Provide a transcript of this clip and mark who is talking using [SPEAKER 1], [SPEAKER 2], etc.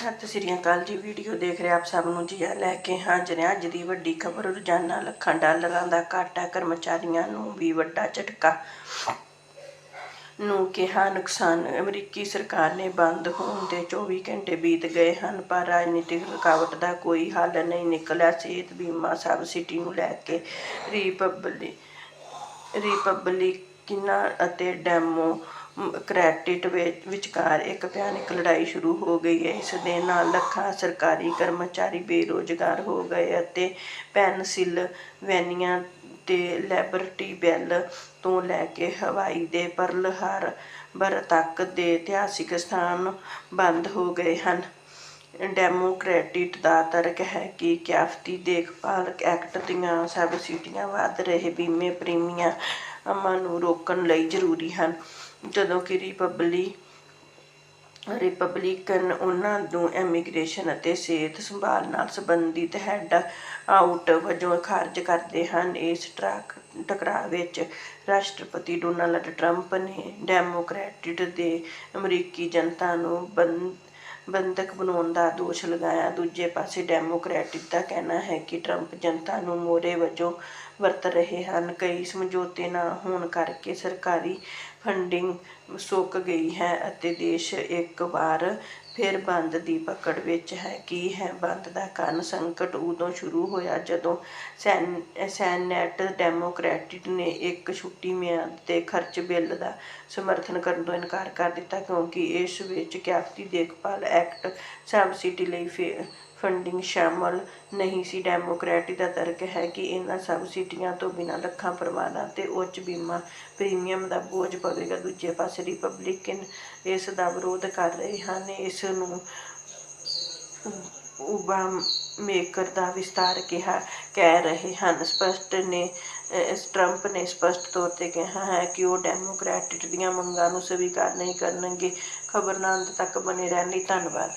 [SPEAKER 1] ਸਤਿ ਸ੍ਰੀ ਅਕਾਲ ਜੀ। ਵੀਡੀਓ ਦੇਖ ਰਹੇ ਆਪ ਸਭ ਨੂੰ ਜੀ ਆ ਲੈ ਕੇ ਹਾਜ਼ਰ ਹਾਂ ਅੱਜ ਦੀ ਵੱਡੀ ਖਬਰ। ਰੋਜ਼ਾਨਾ ਲੱਖਾਂ ਡਾਲਰਾਂ ਦਾ ਘਾਟਾ, ਕਰਮਚਾਰੀਆਂ ਨੂੰ ਵੀ ਵੱਡਾ ਝਟਕਾ ਨੂੰ ਕਿਹਾ ਨੁਕਸਾਨ। ਅਮਰੀਕੀ ਸਰਕਾਰ ਨੇ ਬੰਦ ਹੋਣ ਦੇ 24 ਘੰਟੇ ਬੀਤ ਗਏ ਹਨ, ਪਰ ਰਾਜਨੀਤਿਕ ਰੁਕਾਵਟ ਦਾ ਕੋਈ ਹੱਲ ਨਹੀਂ ਨਿਕਲਿਆ। ਸਿਹਤ ਬੀਮਾ ਸਬਸਿਡੀ ਨੂੰ ਲੈ ਕੇ ਰਿਪਬਲਿਕ ਰਿਪਬਲਿਕਨਾਂ ਅਤੇ ਡੈਮੋ ਵਿ- ਵਿਚਕਾਰ ਇੱਕ ਭਿਆਨਕ ਲੜਾਈ ਸ਼ੁਰੂ ਹੋ ਗਈ। ਹੈ ਇਸ ਦੇ ਨਾਲ ਲੱਖਾਂ ਸਰਕਾਰੀ ਕਰਮਚਾਰੀ ਬੇਰੁਜ਼ਗਾਰ ਹੋ ਗਏ ਅਤੇ ਪੈਨਸਿਲਵੇਨੀਆ ਤੇ ਲੈਬਰਟੀ ਬੈਲ ਤੋਂ ਲੈ ਕੇ ਹਵਾਈ ਦੇ ਪਰਲ ਹਾਰਬਰ ਤੱਕ ਦੇ ਇਤਿਹਾਸਿਕ ਸਥਾਨ ਬੰਦ ਹੋ ਗਏ ਹਨ। ਡੈਮੋਕ੍ਰੈਟਿਟ ਦਾ ਤਰਕ ਹੈ ਕਿ ਕਿਆਫਤੀ ਦੇਖਭਾਲ ਐਕਟ ਦੀਆਂ ਸਬਸਿਡੀਆਂ ਵਧ ਰਹੇ ਬੀਮੇ ਪ੍ਰੀਮੀਅਮਾਂ ਨੂੰ ਰੋਕਣ ਲਈ ਜ਼ਰੂਰੀ ਹਨ। ਜਦੋਂ ਕਿ ਰਿਪਬਲੀ ਰਿਪਬਲਿਕਨ ਉਹਨਾਂ ਨੂੰ ਇਮੀਗ੍ਰੇਸ਼ਨ ਅਤੇ ਸਿਹਤ ਸੰਭਾਲ ਨਾਲ ਸੰਬੰਧਿਤ ਹੈੱਡ ਆਊਟ ਵਜੋਂ ਖਾਰਜ ਕਰਦੇ ਹਨ। ਇਸ ਟਰੱਕ ਟਕਰਾਅ ਵਿੱਚ ਰਾਸ਼ਟਰਪਤੀ ਡੋਨਾਲਡ ਟਰੰਪ ਨੇ ਡੈਮੋਕ੍ਰੈਟਿਟ ਦੇ ਅਮਰੀਕੀ ਜਨਤਾ ਨੂੰ ਬੰਦ ਬੰਧਕ ਬਣਾਉਣ ਦਾ ਦੋਸ਼ ਲਗਾਇਆ। ਦੂਜੇ ਪਾਸੇ ਡੈਮੋਕ੍ਰੈਟਿਕ ਦਾ ਕਹਿਣਾ ਹੈ ਕਿ ਟਰੰਪ ਜਨਤਾ ਨੂੰ ਮੋਹਰੇ ਵਜੋਂ ਵਰਤ ਰਹੇ ਹਨ। ਕਈ ਸਮਝੌਤੇ ਨਾ ਹੋਣ ਕਰਕੇ ਸਰਕਾਰੀ ਫੰਡਿੰਗ ਸੁੱਕ ਗਈ ਹੈ ਅਤੇ ਦੇਸ਼ ਇੱਕ ਵਾਰ ਫਿਰ ਬੰਦ ਦੀ ਪਕੜ ਵਿੱਚ ਹੈ। ਕੀ ਹੈ? ਬੰਦ ਦਾ ਕਾਰਨ ਸੰਕਟ ਉਦੋਂ ਸ਼ੁਰੂ ਹੋਇਆ ਜਦੋਂ ਸੈਨ, ਸੈਨੇਟ ਡੈਮੋਕ੍ਰੈਟਿਕ ਨੇ ਇੱਕ ਛੁੱਟੀ ਮਿਆਦ ਤੇ ਖਰਚ ਬਿੱਲ ਦਾ ਸਮਰਥਨ ਕਰਨ ਤੋਂ ਇਨਕਾਰ ਕਰ ਦਿੱਤਾ ਕਿਉਂਕਿ ਇਸ ਵਿੱਚ ਕਿਆਫਤੀ ਦੇਖਭਾਲ ਐਕਟ ਸਬਸਿਡੀ ਲਈ ਫੇ- ਫੰਡਿੰਗ ਸ਼ਾਮਲ ਨਹੀਂ ਸੀ। ਡੈਮੋਕ੍ਰੈਟ ਦਾ ਤਰਕ ਹੈ ਕਿ ਇਹਨਾਂ ਸਬਸਿਡੀਆਂ ਤੋਂ ਬਿਨਾਂ ਲੱਖਾਂ ਪਰਿਵਾਰਾਂ ਤੇ ਉੱਚ ਬੀਮਾ ਪ੍ਰੀਮੀਅਮ ਦਾ ਬੋਝ ਪਵੇਗਾ। ਦੂਜੇ ਪਾਸੇ ਰਿਪਬਲਿਕਨ ਇਸ ਦਾ ਵਿਰੋਧ ਕਰ ਰਹੇ ਹਨ। ਇਸ ਨੂੰ ਮੇਕਰ ਦਾ ਵਿਸਤਾਰ ਕਿਹਾ, ਕਹਿ ਰਹੇ ਹਨ। ਸਪਸ਼ਟ ਨੇ ਟਰੰਪ ਨੇ ਸਪਸ਼ਟ ਤੌਰ ਤੇ ਕਿਹਾ ਹੈ ਕਿ ਉਹ ਡੈਮੋਕ੍ਰੈਟ ਦੀਆਂ ਮੰਗਾਂ ਨੂੰ ਸਵੀਕਾਰ ਨਹੀਂ ਕਰਨਗੇ। ਖਬਰ ਨਾਲ ਅੰਤ ਤੱਕ ਬਣੇ ਰਹਿਣ ਲਈ ਧੰਨਵਾਦ।